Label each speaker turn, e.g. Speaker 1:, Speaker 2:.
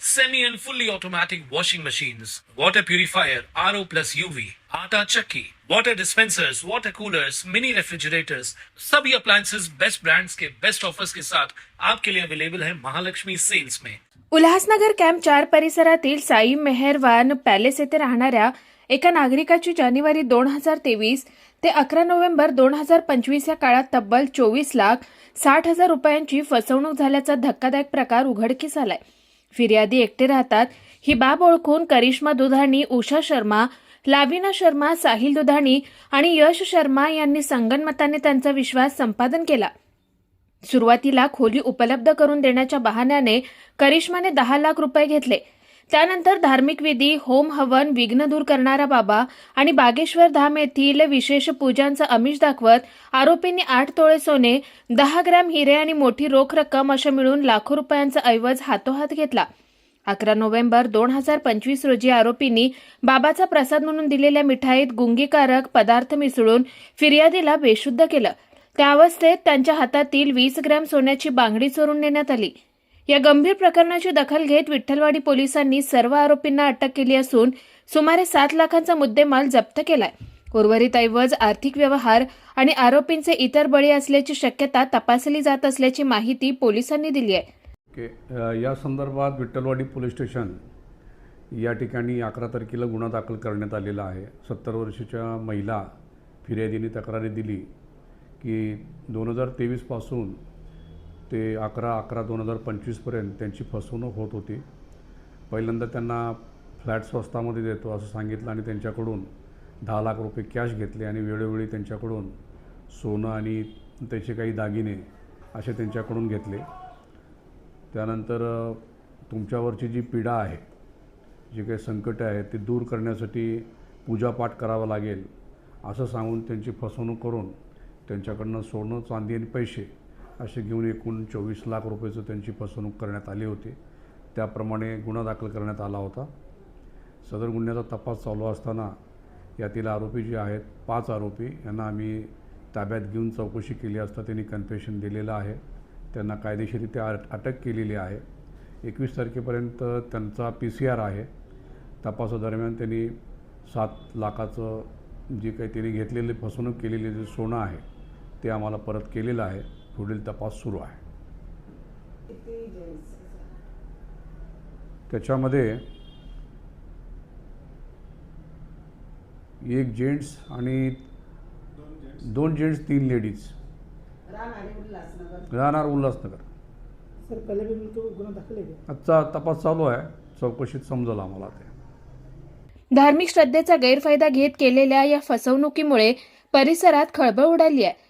Speaker 1: semi and fully automatic washing machines, water purifier, RO plus UV, आटा चक्की, water dispensers, water coolers, mini refrigerators, सभी appliances best brands के best offers के साथ आपके लिए अवेलेबल है महालक्ष्मी सेल्स में
Speaker 2: उल्हासनगर कॅम्प चार परिसरातील साई मेहरवान पॅलेस येथे राहणाऱ्या एका नागरिकाची जानेवारी दोन हजार तेवीस ते अकरा नोव्हेंबर दोन हजार पंचवीस या काळात तब्बल चोवीस लाख साठ हजार रुपयांची फसवणूक झाल्याचा धक्कादायक प्रकार उघडकीस आलाय. फिर्यादी एकटे राहतात. ही बाब ओळखून करिश्मा दुधाणी उषा शर्मा लाविना शर्मा साहिल दुधाणी आणि यश शर्मा यांनी संगनमताने त्यांचा विश्वास संपादन केला. सुरुवातीला खोली उपलब्ध करून देण्याच्या बहाण्याने करिश्माने दहा लाख रुपये घेतले. त्यानंतर धार्मिक विधी होम हवन विघ्न दूर करणारा बाबा आणि बागेश्वर धाम येथील विशेष पूजांचं आमिष दाखवत आरोपींनी आठ तोळे सोने दहा ग्रॅम हिरे आणि मोठी रोख रक्कम अशा मिळून लाखो रुपयांचा ऐवज हातोहात घेतला. अकरा नोव्हेंबर दोन हजार पंचवीस रोजी आरोपींनी बाबाचा प्रसाद म्हणून दिलेल्या मिठाईत गुंगीकारक पदार्थ मिसळून फिर्यादीला बेशुद्ध केलं. त्या अवस्थेत त्यांच्या हातातील वीस ग्रॅम सोन्याची बांगडी चोरून नेण्यात आली. या गंभीर प्रकरणाची दखल घेत विठ्ठलवाडी पोलिसांनी सर्व आरोपींना अटक केली असून सुमारे सात लाखांचा मुद्देमाल जप्त केलाय. उर्वरित ऐवज आर्थिक व्यवहार आणि आरोपींचे इतर बळी असल्याची शक्यता तपासली जात असल्याची माहिती पोलिसांनी दिली आहे.
Speaker 3: ओके या संदर्भात विठ्ठलवाडी पोलीस स्टेशन या ठिकाणी अकरा तारखेला गुन्हा दाखल करण्यात आलेला आहे. सत्तर वर्षाच्या महिला फिर्यादीने तक्रारी दिली की दोन हजार तेवीसपासून ते अकरा अकरा दोन हजार पंचवीसपर्यंत त्यांची फसवणूक होत होती. पहिल्यांदा त्यांना फ्लॅट स्वस्तामध्ये देतो असं सांगितलं आणि त्यांच्याकडून दहा लाख रुपये कॅश घेतले आणि वेळोवेळी त्यांच्याकडून सोनं आणि त्याचे काही दागिने असे त्यांच्याकडून घेतले. त्यानंतर तुमच्यावरची जी पीडा आहे जी काही संकटं आहेत ती दूर करण्यासाठी पूजापाठ करावा लागेल असं सांगून त्यांची फसवणूक करून त्यांच्याकडनं सोनं चांदी आणि पैसे असे घेऊन एकूण चोवीस लाख रुपयेचं त्यांची फसवणूक करण्यात आली होती. त्याप्रमाणे गुन्हा दाखल करण्यात आला होता. सदर गुन्ह्याचा तपास चालू असताना यातील आरोपी जे आहेत पाच आरोपी यांना आम्ही ताब्यात घेऊन चौकशी केली असता त्यांनी कन्फेशन दिलेलं आहे. त्यांना कायदेशीररित्या अट अटक केलेली आहे. एकवीस तारखेपर्यंत त्यांचा पी सी आर आहे. तपासादरम्यान त्यांनी सात लाखाचं जे काही त्यांनी घेतलेले फसवणूक केलेली जे सोनं आहे ते आम्हाला परत केलेलं आहे. पुढील तपास सुरू आहे. त्याच्यामध्ये एक जेंट्स आणि दोन जेंट्स तीन लेडीज.
Speaker 4: राहणारे उल्हासनगर.
Speaker 3: आजचा तपास चालू आहे. चौकशीत समजलं आम्हाला ते.
Speaker 2: धार्मिक श्रद्धेचा गैरफायदा घेत केलेल्या या फसवणुकीमुळे परिसरात खळबळ उडाली आहे.